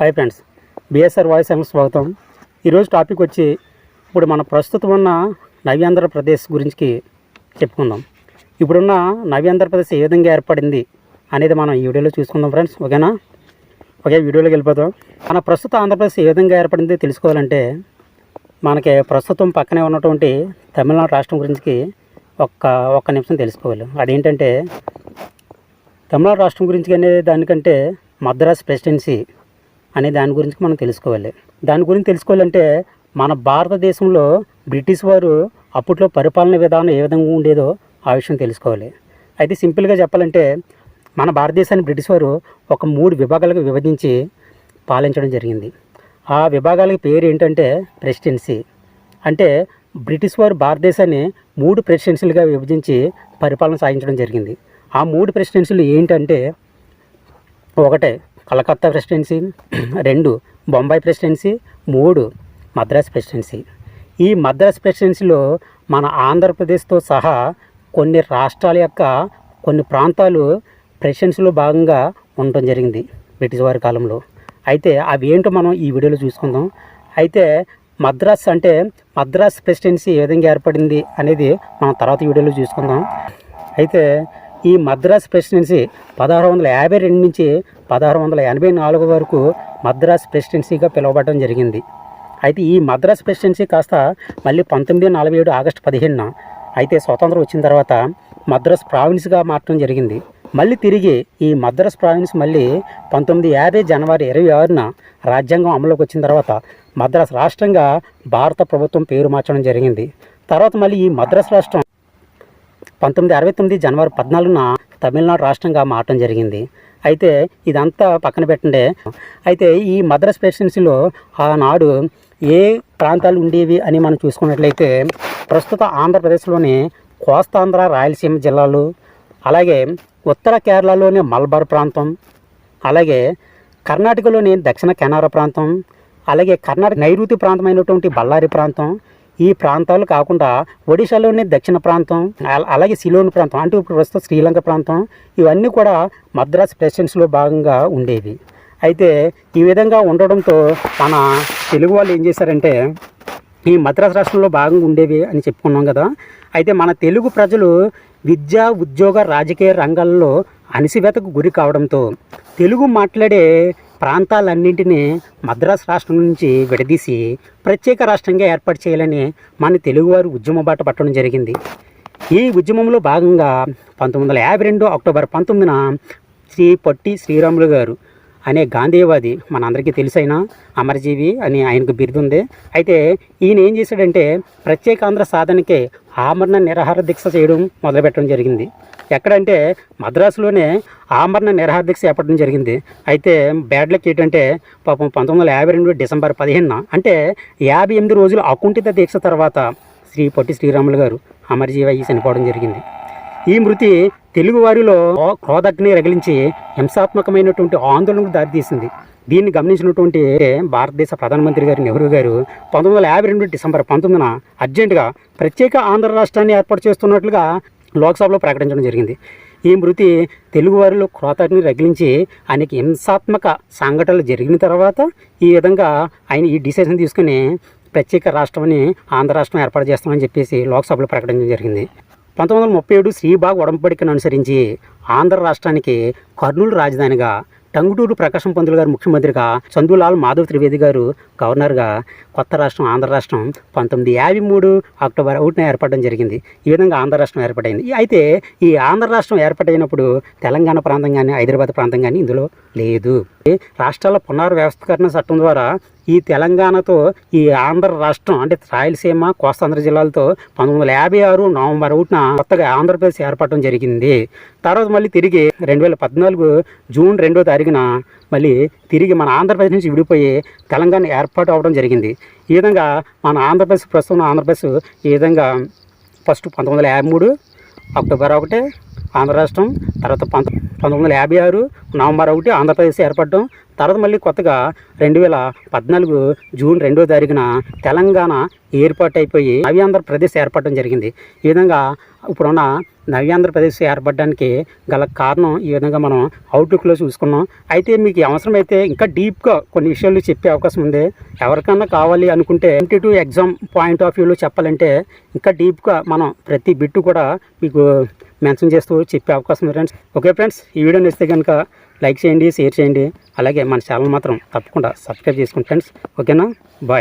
Hi friends BSR voice ఏమో స్వాగతం. ఈరోజు టాపిక్ వచ్చి ఇప్పుడు మన ప్రస్తుతం ఉన్న నవ్యాంధ్రప్రదేశ్ గురించి చెప్పుకుందాం. ఇప్పుడున్న నవ్యాంధ్రప్రదేశ్ ఏ విధంగా ఏర్పడింది అనేది మనం ఈ వీడియోలో చూసుకుందాం ఫ్రెండ్స్ ఓకేనా? ఓకే వీడియోలోకి వెళ్ళిపోతాం మన ప్రస్తుత ఆంధ్రప్రదేశ్ ఏ విధంగా ఏర్పడింది తెలుసుకోవాలంటే మనకి ప్రస్తుతం పక్కనే ఉన్నటువంటి తమిళనాడు రాష్ట్రం గురించి ఒక్క ఒక్క నిమిషం తెలుసుకోవాలి. అదేంటంటే తమిళనాడు రాష్ట్రం గురించి అనే దానికంటే మద్రాస్ ప్రెసిడెన్సీ అనే దాని గురించి మనం తెలుసుకోవాలి. దాని గురించి తెలుసుకోవాలంటే మన భారతదేశంలో బ్రిటిష్ వారు అప్పట్లో పరిపాలన విధానం ఏ విధంగా ఉండేదో ఆ విషయం తెలుసుకోవాలి. అయితే సింపుల్గా చెప్పాలంటే మన భారతదేశాన్ని బ్రిటిష్ వారు ఒక మూడు విభాగాలుగా విభజించి పాలించడం జరిగింది. ఆ విభాగాలకి పేరు ఏంటంటే ప్రెసిడెన్సీ. అంటే బ్రిటిష్ వారు భారతదేశాన్ని మూడు ప్రెసిడెన్సీలుగా విభజించి పరిపాలన సాగించడం జరిగింది. ఆ మూడు ప్రెసిడెన్సీలు ఏంటంటే ఒకటే కలకత్తా ప్రెసిడెన్సీ రెండు బొంబాయి ప్రెసిడెన్సీ మూడు మద్రాస్ ప్రెసిడెన్సీ. ఈ మద్రాస్ ప్రెసిడెన్సీలో మన ఆంధ్రప్రదేశ్తో సహా కొన్ని రాష్ట్రాల యొక్క కొన్ని ప్రాంతాలు ప్రెసిడెన్సీలో భాగంగా ఉండటం జరిగింది బ్రిటిష్ వారి కాలంలో. అయితే అవి ఏంటో మనం ఈ వీడియోలో చూసుకుందాం. అయితే మద్రాస్ అంటే మద్రాస్ ప్రెసిడెన్సీ ఏ విధంగా ఏర్పడింది అనేది మనం తర్వాత వీడియోలో చూసుకుందాం. అయితే ఈ మద్రాస్ ప్రెసిడెన్సీ పదహారు వందల యాభై రెండు నుంచి పదహారు వందల ఎనభై నాలుగు వరకు మద్రాస్ ప్రెసిడెన్సీగా పిలువబడడం జరిగింది. అయితే ఈ మద్రాస్ ప్రెసిడెన్సీ కాస్త మళ్ళీ పంతొమ్మిది నలభై ఏడు ఆగస్టు పదిహేనున అయితే స్వతంత్రం వచ్చిన తర్వాత మద్రాస్ ప్రావిన్స్గా మారటం జరిగింది. మళ్ళీ తిరిగి ఈ మద్రాస్ ప్రావిన్స్ మళ్ళీ పంతొమ్మిది యాభై జనవరి ఇరవై ఆరున రాజ్యాంగం అమలులోకి వచ్చిన తర్వాత మద్రాస్ రాష్ట్రంగా భారత ప్రభుత్వం పేరు మార్చడం జరిగింది. తర్వాత మళ్ళీ ఈ మద్రాస్ రాష్ట్రం పంతొమ్మిది అరవై తొమ్మిది జనవరి పద్నాలుగున తమిళనాడు రాష్ట్రంగా మారటం జరిగింది. అయితే ఇదంతా పక్కన పెట్టండి. అయితే ఈ మద్రాస్ ప్రెసిడెన్సీలో ఆనాడు ఏ ప్రాంతాలు ఉండేవి అని మనం చూసుకున్నట్లయితే ప్రస్తుత ఆంధ్రప్రదేశ్లోని కోస్తాంధ్ర రాయలసీమ జిల్లాలు అలాగే ఉత్తర కేరళలోని మల్బార్ ప్రాంతం అలాగే కర్ణాటకలోని దక్షిణ కెనారా ప్రాంతం అలాగే కర్ణాటక నైరుతి ప్రాంతమైనటువంటి బళ్ళారి ప్రాంతం ఈ ప్రాంతాలు కాకుండా ఒడిశాలోని దక్షిణ ప్రాంతం అలాగే సిలోని ప్రాంతం అంటే ఇప్పుడు ప్రస్తుతం శ్రీలంక ప్రాంతం ఇవన్నీ కూడా మద్రాస్ ప్రెసిడెన్సీలో భాగంగా ఉండేవి. అయితే ఈ విధంగా ఉండడంతో మన తెలుగు వాళ్ళు ఏం చేశారంటే ఈ మద్రాసు రాష్ట్రంలో భాగంగా ఉండేవి అని చెప్పుకున్నాం కదా. అయితే మన తెలుగు ప్రజలు విద్య ఉద్యోగ రాజకీయ రంగాల్లో అణిసివేతకు గురి కావడంతో తెలుగు మాట్లాడే ప్రాంతాలన్నింటినీ మద్రాసు రాష్ట్రం నుంచి విడదీసి ప్రత్యేక రాష్ట్రంగా ఏర్పాటు చేయాలని మన తెలుగువారు ఉద్యమ బాట పట్టడం జరిగింది. ఈ ఉద్యమంలో భాగంగా పంతొమ్మిది వందల యాభై రెండు అక్టోబర్ పంతొమ్మిదిన శ్రీ పొట్టి శ్రీరాములు గారు అనే గాంధీవాది మనందరికీ తెలుసైన అమరజీవి అని ఆయనకు బిరుదుంది అయితే ఈయన ఏం చేశాడంటే ప్రత్యేక ఆంధ్ర సాధనకే ఆమరణ నిరాహార దీక్ష చేయడం మొదలుపెట్టడం జరిగింది. ఎక్కడంటే మద్రాసులోనే ఆమరణ నిరాహార దీక్ష చేపట్టడం జరిగింది. అయితే బ్యాడ్ లక్ ఏంటంటే పాపం పంతొమ్మిది వందల యాభై రెండు డిసెంబర్ పదిహేనున అంటే యాభై ఎనిమిది రోజులు అకుంఠిత దీక్ష తర్వాత శ్రీ పొట్టి శ్రీరాములు గారు అమరజీవి అయ్యి చనిపోవడం జరిగింది. ఈ మృతి తెలుగువారిలో క్రోధగ్ని రగిలించి హింసాత్మకమైనటువంటి ఆందోళనకు దారితీసింది దీన్ని గమనించినటువంటి భారతదేశ ప్రధానమంత్రి గారు నెహ్రూ గారు పంతొమ్మిది వందల యాభై రెండు డిసెంబర్ పంతొమ్మిదిన అర్జెంటుగా ప్రత్యేక ఆంధ్ర రాష్ట్రాన్ని ఏర్పాటు చేస్తున్నట్లుగా లోక్సభలో ప్రకటించడం జరిగింది. ఈ మృతి తెలుగువారిలో క్రోతాటిని రగిలించి ఆయనకి హింసాత్మక సంఘటనలు జరిగిన తర్వాత ఈ విధంగా ఆయన ఈ డిసిషన్ తీసుకుని ప్రత్యేక రాష్ట్రాన్ని ఆంధ్ర రాష్ట్రం ఏర్పాటు చేస్తామని చెప్పేసి లోక్సభలో ప్రకటించడం జరిగింది. పంతొమ్మిది వందల ముప్పై ఏడు శ్రీబాగ్ ఉడంపడికను అనుసరించి ఆంధ్ర రాష్ట్రానికి కర్నూలు రాజధానిగా టంగుటూరు ప్రకాశం పంతులు గారు ముఖ్యమంత్రిగా చందులాల్ మాధవ్ త్రివేది గారు గవర్నర్గా కొత్త రాష్ట్రం ఆంధ్ర రాష్ట్రం పంతొమ్మిది యాభై మూడు అక్టోబర్ ఒకటిన ఏర్పడడం జరిగింది. ఈ విధంగా ఆంధ్ర రాష్ట్రం ఏర్పడైంది. అయితే ఈ ఆంధ్ర రాష్ట్రం ఏర్పడైనప్పుడు తెలంగాణ ప్రాంతం కానీ హైదరాబాద్ ప్రాంతం కానీ ఇందులో లేదు. రాష్ట్రాల పునర్వ్యవస్థీకరణ చట్టం ద్వారా ఈ తెలంగాణతో ఈ ఆంధ్ర రాష్ట్రం అంటే రాయలసీమ కోస్తాంధ్ర జిల్లాలతో పంతొమ్మిది వందల యాభై ఆరు నవంబర్ ఒకటిన కొత్తగా ఆంధ్రప్రదేశ్ ఏర్పడడం జరిగింది. తర్వాత మళ్ళీ తిరిగి రెండు వేల పద్నాలుగు జూన్ రెండో తారీఖున మళ్ళీ తిరిగి మన ఆంధ్రప్రదేశ్ నుంచి విడిపోయి తెలంగాణ ఏర్పాటు అవ్వడం జరిగింది. ఈ విధంగా మన ఆంధ్రప్రదేశ్ ప్రస్తుతం ఆంధ్రప్రదేశ్ ఈ విధంగా ఫస్ట్ పంతొమ్మిది వందల యాభై మూడు అక్టోబర్ ఒకటి ఆంధ్ర రాష్ట్రం తర్వాత పంతొమ్మిది వందల యాభై ఆరు నవంబర్ ఒకటి ఆంధ్రప్రదేశ్ ఏర్పడడం తర్వాత మళ్ళీ కొత్తగా రెండు వేల పద్నాలుగు జూన్ రెండో తారీఖున తెలంగాణ ఏర్పాటు అయిపోయి నవ్య ఆంధ్రప్రదేశ్ ఏర్పడడం జరిగింది. ఈ విధంగా ఇప్పుడున్న నవ్య ఆంధ్రప్రదేశ్ ఏర్పడడానికి గల కారణం ఈ విధంగా మనం అవుట్లుక్లో చూసుకున్నాం. అయితే మీకు అవసరమైతే ఇంకా డీప్గా కొన్ని విషయాలు చెప్పే అవకాశం ఉంది. ఎవరికన్నా కావాలి అనుకుంటే టూ ఎగ్జామ్ పాయింట్ ఆఫ్ వ్యూలో చెప్పాలంటే ఇంకా డీప్గా మనం ప్రతి బిట్టు కూడా మీకు మెన్షన్ చేస్తూ చెప్పే అవకాశం ఉంది. ఫ్రెండ్స్ ఓకే ఫ్రెండ్స్ ఈ వీడియో నచ్చితే కనుక లైక్ చేయండి షేర్ చేయండి. అలాగే మన ఛానల్ మాత్రం తప్పకుండా సబ్స్క్రైబ్ చేసుకోండి ఫ్రెండ్స్. ఓకేనా? బాయ్.